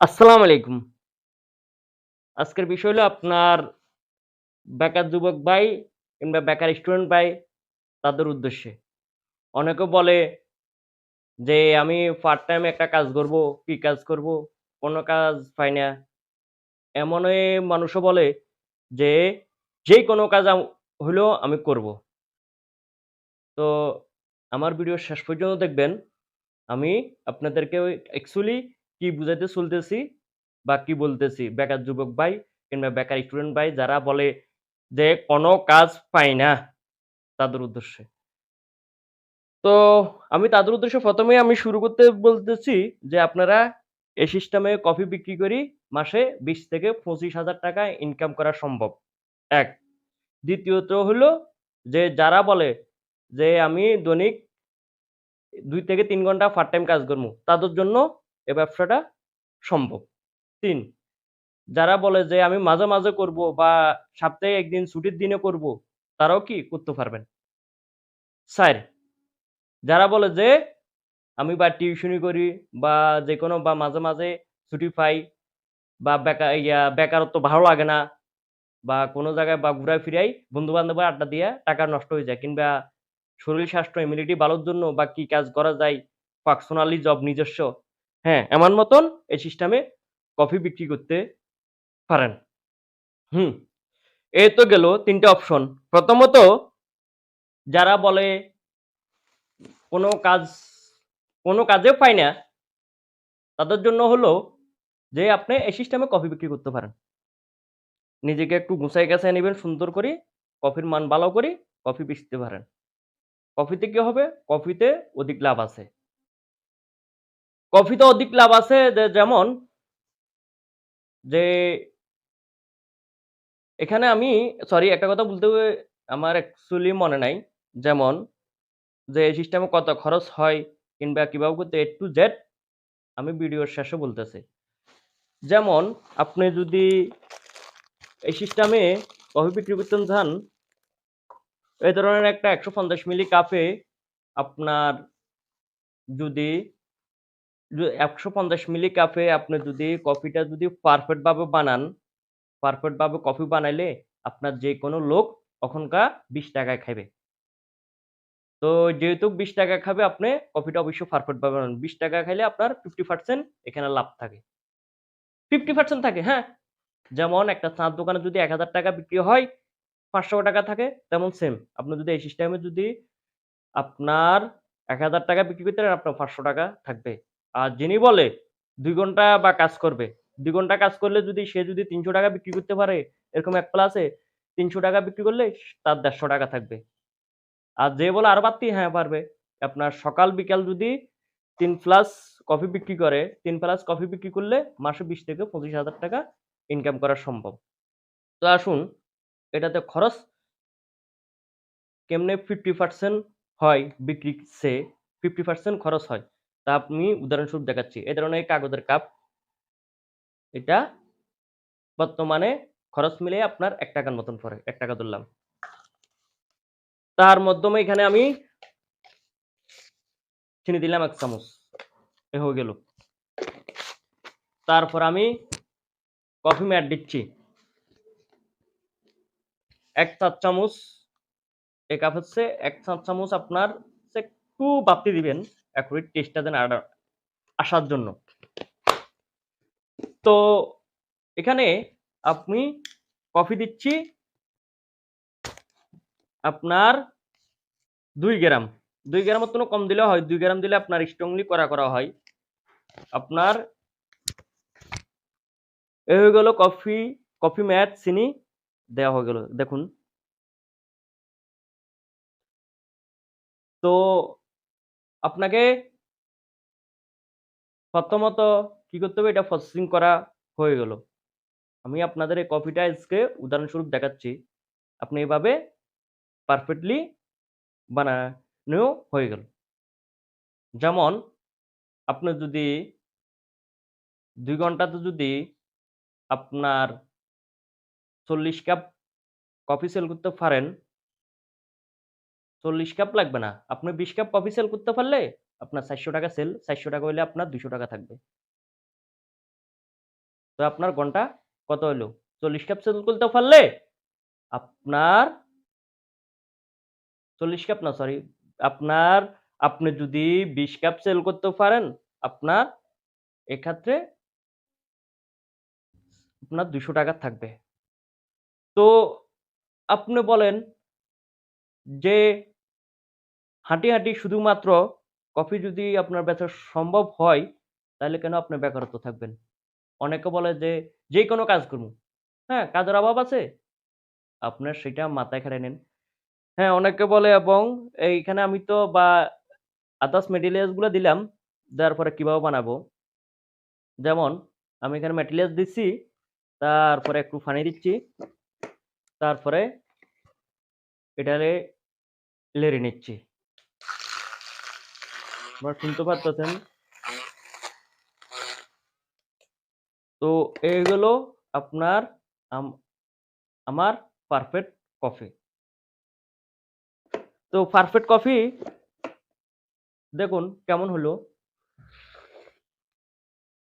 আসসালামু আলাইকুম। আজকের বিষয় হলো আপনার বেকার যুবক ভাই কিংবা বেকার স্টুডেন্ট ভাই তাদের উদ্দেশ্যে। অনেকে বলে যে, "আমি পার্ট টাইম একটা কাজ করব। কি কাজ করব? কোনো কাজ পাই না।" এমনই মানুষও বলে যে, যে কোনো কাজ আম হইলেও আমি করব।" তো আমার ভিডিও শেষ পর্যন্ত দেখবেন। আমি আপনাদেরকে অ্যাকচুয়ালি কি বুঝাইতে চলতেছি বা কি বলতেছি বেকার যুবক ভাই কিংবা বেকার স্টুডেন্ট ভাই যারা বলে যে, "কোনো কাজ পাই না" তাদের উদ্দেশ্যে। তো আমি তাদের উদ্দেশ্যে প্রথমে আমি শুরু করতে বলতেছি যে, আপনারা এই সিস্টেমে কফি বিক্রি করি মাসে ২০ থেকে ৳২৫,০০০ ইনকাম করা সম্ভব। এক দ্বিতীয়ত হলো যে, যারা বলে যে, "আমি দৈনিক দুই থেকে তিন ঘণ্টা পার্ট টাইম কাজ করব তাদের জন্য এ ব্যবসাটা সম্ভব। তিন যারা বলে যে, "আমি মাঝে, মাঝে করব বা সপ্তাহে একদিন ছুটির দিনে করব।" তারাও কি করতে পারবেন। স্যার যারা বলে যে, "আমি বা টিউশনি করি বা যেকোনো বা মাঝে, মাঝে ছুটি পাই বা বেকার ইয়া বেকারত্ব ভালো লাগে না বা কোনো জায়গায় বা ঘুরায় ফিরাই বন্ধু-বান্ধবের আড্ডা দিয়া টাকা নষ্ট হয়ে যায় কিংবা শরীর স্বাস্থ্য ইমিউনিটি ভালোর জন্য বা কি কাজ করা যায় পার্সোনালি জব নিজস্ব, হ্যাঁ, এমন মতন এই সিস্টেমে কফি বিক্রি করতে পারেন। হুম, এই তো গেল ৩ টা অপশন। প্রথমত যারা বলে কোনো কাজ কোনো কাজে পাই না তাদের জন্য হলো যে, আপনি এই সিস্টেমে কফি বিক্রি করতে পারেন। নিজেকে একটু গুছায় গাছায় নিবেন সুন্দর করে, কফির মান ভালো করে কফি বেচতে পারেন। কফিতে কি হবে? কফিতে অধিক লাভ আছে। কফিতে অধিক লাভ আছে যেমন, যে এখানে আমি সরি একটা কথা বলতে আমার অ্যাকচুয়ালি মনে নাই। যেমন, যে এই সিস্টেমে কত খরচ হয় কিংবা কীভাবে করতে A টু জেড আমি ভিডিওর শেষে বলতেছি। যেমন, আপনি যদি এই সিস্টেমে কফি বিক্রি করতে চান এই ধরনের একটা ১৫০ মিলি কাপে আপনার যদি য ১৫০ মিলি কাপে আপনি যদি কফিটা যদি পারফেক্ট ভাবে বানান, পারফেক্ট ভাবে কফি বানাইলে আপনার যেকোনো লোক ওখানকার বিশ টাকায় খাইবে। তো যেহেতু ৳২০ খাবে আপনি কফিটা অবশ্যই পারফেক্ট ভাবে বানান। ৳২০ খাইলে আপনার 50% এখানে লাভ থাকে। 50% থাকে, হ্যাঁ। যেমন একটা চা'র দোকানে যদি ৳১,০০০ বিক্রি হয়, ৳৫০০ থাকে তেমন সেম। আপনি যদি এই সিস্টেমে যদি আপনার ৳১,০০০ বিক্রি করতে আপনার ৳৫০০ থাকবে। আর যিনি বলে দুই ঘণ্টা বা কাজ করবে, দুই ঘণ্টা কাজ করলে যদি সে যদি ৳৩০০ বিক্রি করতে পারে, এরকম এক প্লাস আছে ৳৩০০ বিক্রি করলে তার ৳১৫০ থাকবে। আর যে বলে আরও বাড়তি হ্যাঁ পারবে। আপনার সকাল বিকাল যদি তিন প্লাস কফি বিক্রি করে, তিন প্লাস কফি বিক্রি করলে মাসে ২০ থেকে ৳২৫,০০০ ইনকাম করা সম্ভব। তো আসুন এটাতে খরচ কেমনে 50% হয় বিক্রি সে ফিফটি পার্সেন্ট খরচ হয়। তা আমি উদাহরণস্বরূপ দেখাচ্ছি। এই ধরনের কাগজের কাপ, এটা বর্তমানে খরচ মিলিয়ে আপনার ৳১ র মতন পড়ে। ৳১ ধরলাম। তার মাধ্যমে এখানে আমি চিনি দিলাম ১ চামচ। এ হয়ে গেল। তারপর আমি কফি ম্যাট দিচ্ছি। ১ চা চামচ এই কাপ হচ্ছে ১ চা চামচ আপনার একটু বাড়তি দিবেন একুরেট টেস্টটা যেন আসার জন্য। তো এখানে আপনি কফি দিচ্ছি আপনার দুই গ্রাম। দুই গ্রামের থেকে কম দিলেও হয়। দুই গ্রাম দিলে আপনার স্ট্রংলি করা করা হয়। আপনার এ হয়ে গেল কফি, কফি ম্যাট, চিনি দেওয়া হয়ে গেল। দেখুন। তো আপনাকে প্রথমত কি করতে হবে? এটা প্রসেসিং করা হয়ে গেল। আমি আপনাদের এই কফিটা আজকে উদাহরণস্বরূপ দেখাচ্ছি। আপনি এভাবে পারফেক্টলি বানানো হয়ে গেল। যেমন, আপনি যদি দুই ঘন্টাতে যদি আপনার ৪০ কাপ কফি সেল করতে পারেন ৪০ কাপ লাগবে না। আপনি ২০ কাপ কফি সেল করতে পারলে আপনার ৳৪০০ সেল, ৳৪০০ হইলে আপনার ৳২০০ থাকবে। তো আপনার ঘণ্টা কত হইল চল্লিশ কাপ সেল করতে পারলে আপনার চল্লিশ কাপ না সরি আপনার আপনি যদি বিশ কাপ সেল করতে পারেন আপনার এক্ষেত্রে আপনার দুশো টাকা থাকবে তো আপনি বলেন যে হাঁটি হাঁটি শুধুমাত্র কফি যদি আপনার বেচা সম্ভব হয়, তাহলে কেন আপনি বেকারত্ব থাকবেন? অনেকে বলে যে যে কোনো কাজ করব হ্যাঁ কাজের অভাব আছে? আপনার সেটা মাথায় খেলে নেন। হ্যাঁ অনেকে বলে, এবং এইখানে আমি তো বা আদার্স মেটেরিয়ালসগুলো দিলাম, দেওয়ার পরে কীভাবে বানাবো? যেমন, আমি এখানে মেটেরিয়ালস দিচ্ছি, তারপরে একটু ফানি দিচ্ছি, তারপরে এটারে লেড়ে নিচ্ছি। শুনতে পারতেছেন? তো এইগুলো আপনার আমার পারফেক্ট কফি তো পারফেক্ট কফি দেখুন কেমন হলো।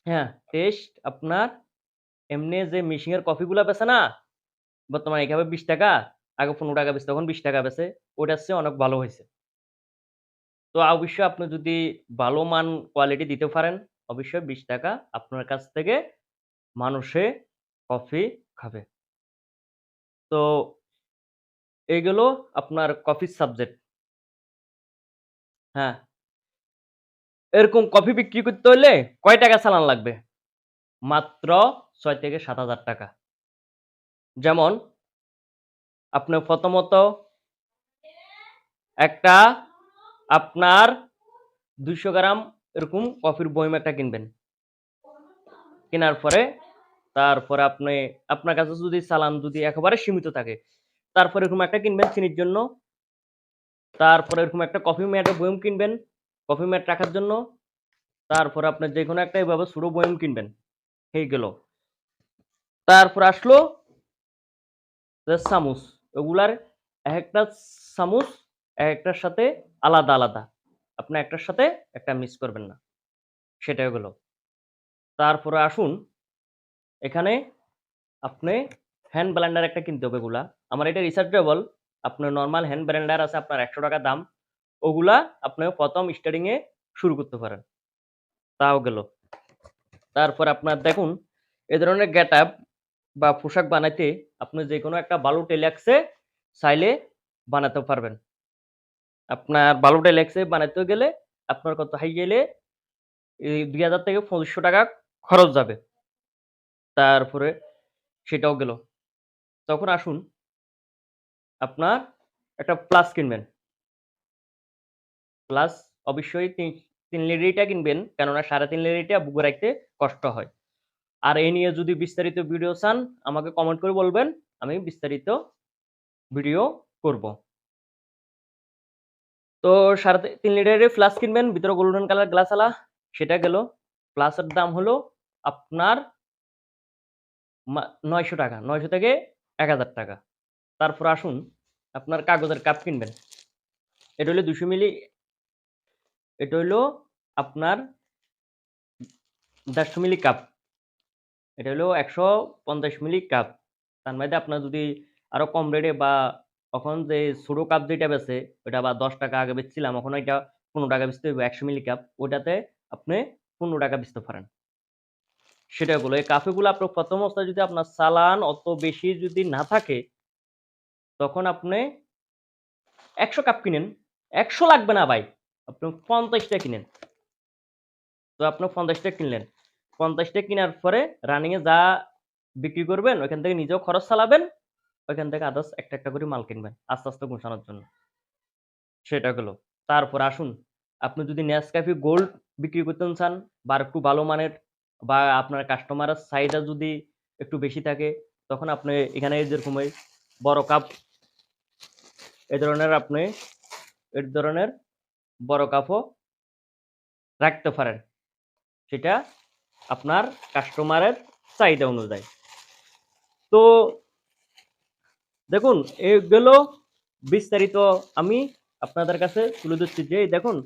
হ্যাঁ টেস্ট আপনার, এমনি যে মিশিং এর কফিগুলো বেছে না, বর্তমানে এইভাবে বিশ টাকা আগে পনেরো টাকা বেছে তখন বিশ টাকা বেছে ওটার চেয়ে অনেক ভালো হয়েছে। তো অবশ্যই আপনি যদি ভালো মান কোয়ালিটি দিতে পারেন, অবশ্যই বিশ টাকা আপনার কাছ থেকে মানুষে কফি খাবে। তো এইগুলো আপনার কফির সাবজেক্ট হ্যাঁ। এরকম কফি বিক্রি করতে হলে কয় টাকা চালান লাগবে? মাত্র ছয় থেকে সাত হাজার টাকা। যেমন আপনি প্রথমত একটা আপনার দুইশো গ্রাম এরকম কফির বইম একটা কিনবেন। কেনার পরে তারপরে আপনি, আপনার কাছে যদি চালান যদি একেবারে সীমিত থাকে, তারপরে এরকম একটা কিনবেন চিনির জন্য। তারপরে এরকম একটা কফি ম্যাটের বয়ম কিনবেন, কফি ম্যাট রাখার জন্য। তারপরে আপনার যে কোনো একটা এভাবে ছোটো বয়ম কিনবেন, হয়ে গেল। তারপর আসলো চামচ। ওগুলার এক একটা চামচ এক একটার সাথে আলাদা আলাদা। আপনি একটার সাথে একটা মিস করবেন না। সেটা হলো। তারপরে আসুন, এখানে আপনি হ্যান্ড ব্লেন্ডার একটা কিনতে হবে ওগুলা আমার এটা রিসার্চেবল আপনার নর্মাল হ্যান্ড ব্লেন্ডার আছে, আপনার একশো টাকা দাম। ওগুলা আপনি প্রথম স্টার্টিংয়ে শুরু করতে পারেন। তাও গেল। তারপর আপনার দেখুন, এ ধরনের গেট আপ বা পোশাক বানাইতে আপনি যে কোনো একটা বালু টেলাক্সে চাইলে বানাতে পারবেন। আপনার বালু টেলাক্সে বানাতে গেলে আপনার কত হাই গেলে দুই হাজার থেকে পঁচিশশো টাকা খরচ যাবে। তারপরে সেটাও গেল। তখন আসুন, আপনার একটা প্লাস কিনবেন। প্লাস অবশ্যই তিন তিন লিটারটা কিনবেন, কেননা সাড়ে তিন লিটারটা বুকে রাখতে কষ্ট হয়। আর এই নিয়ে যদি বিস্তারিত ভিডিও চান, আমাকে কমেন্ট করে বলবেন, আমি বিস্তারিত ভিডিও করব। তো সাড়ে তিন লিটারের ফ্লাস কিনবেন, ভিতরে গোল্ডেন কালার গ্লাস আলা সেটা গেল। প্লাসের দাম হলো আপনার নয়শো টাকা, নয়শো থেকে এক হাজার টাকা। তারপর আসুন, আপনার কাগজের কাপ কিনবেন। এটা হলো দুশো মিলি, এটা হলো আপনার দেড়শো মিলি কাপ এটা হলো একশো পঞ্চাশ মিলি কাপ। তার মধ্যে আপনার যদি আরও কম রেটে বা এখন যে ছোটো কাপ যেটা বেছে ওটা বা দশ টাকা আগে বেচছিলাম, এখন এটা পনেরো টাকা বেচতে হবে একশো মিলি কাপ। ওটাতে আপনি পনেরো টাকা বেচতে পারেন। সেটা গুলো এই কাফেগুলো আপনার প্রথম অবস্থায় যদি আপনার চালান অত বেশি যদি না থাকে, তখন আপনি একশো কাপ কিনেন। একশো লাগবে না ভাই, আপনি পঞ্চাশটা কিনেন। তো আপনি পঞ্চাশটা কিনলেন। পঞ্চাশটা কেনার পরে রানিং এ যা বিক্রি করবেন, ওইখান থেকে নিজেও খরচ চালাবেন, ওইখান থেকে আদার্স একটা একটা করে মাল কিনবেন, আস্তে আস্তে গোছানোর জন্য। সেটা গেলো তারপর আসুন, আপনি যদি নেসক্যাফে গোল্ড বিক্রি করতে চান বা একটু ভালো মানের বা আপনার কাস্টমারের চাহিদা যদি একটু বেশি থাকে, তখন আপনি এখানে যেরকম এই বড় কাপ এ ধরনের আপনি এই ধরনের বড় কাপও রাখতে পারেন। সেটা আপনার কাস্টমারের চাহিদা অনুযায়ী তো দেখুন এগুলো বিস্তারিত আমি আপনাদের কাছে তুলে ধরছি যে দেখুন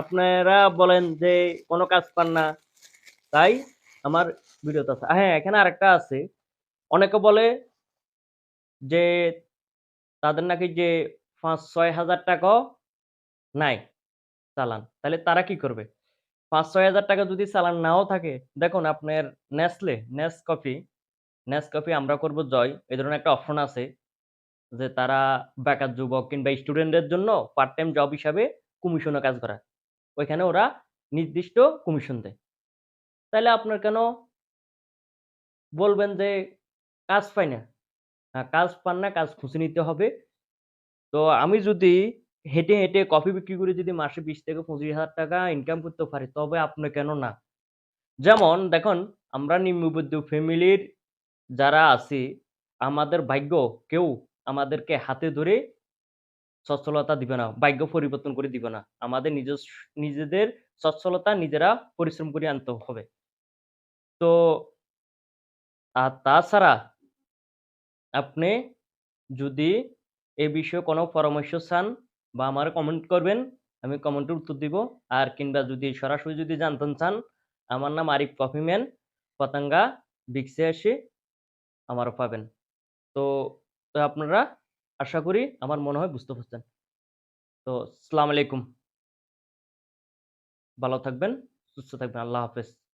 আপনারা বলেন যে কোনো কাজ পান না তাই আমার ভিডিওতে আছে। হ্যাঁ, এখানে আরেকটা আছে। অনেকে বলে যে তাদের নাকি যে ৫-৬ টাকাও নাই চালান। তাহলে তারা কি করবে? ৫-৬ টাকা যদি চালান নাও থাকে, দেখুন আপনার Nestle Nes coffee Nes coffee আমরা করব জয়। এই ধরনের একটা অপশন আছে। যে তারা বেকার যুবক কিংবা স্টুডেন্টদের জন্য পার্ট টাইম জব হিসাবে কমিশনে কাজ করা ওইখানে ওরা নির্দিষ্ট কমিশন দেয়। তাহলে আপনার কেন বলবেন যে কাজ পাই না? হ্যাঁ, কাজ পান না, কাজ খুঁজে নিতে হবে। তো আমি যদি হেঁটে, হেঁটে কফি বিক্রি করে যদি মাসে ২০ থেকে ৳২৫,০০০ ইনকাম করতে পারি, তবে আপনি কেন না? যেমন দেখুন, আমরা নিম্নবিত্ত ফ্যামিলির যারা আছি, আমাদের ভাগ্য কেউ আমাদেরকে হাতে ধরে সচ্ছলতা দিবে না। ভাগ্য পরিবর্তন করে দিবে না। আমাদের নিজস নিজেদের সচ্ছলতা নিজেরা পরিশ্রম করে আনতে হবে। তো আর তাছাড়া আপনি যদি এ বিষয়ে কোনো পরামর্শ চান বা আমারে কমেন্ট করবেন, আমি কমেন্টের উত্তর দিব। আর কিংবা যদি সরাসরি যদি জানতে চান, আমার নাম আরিফ কফি ম্যান, পতেঙ্গা বিগসে এসে আমারও পাবেন। তো, তো আপনারা আশা করি আমার মনে হয় বুঝতে পারছেন। তো আসসালামু আলাইকুম। ভালো থাকবেন, সুস্থ থাকবেন। আল্লাহ হাফেজ।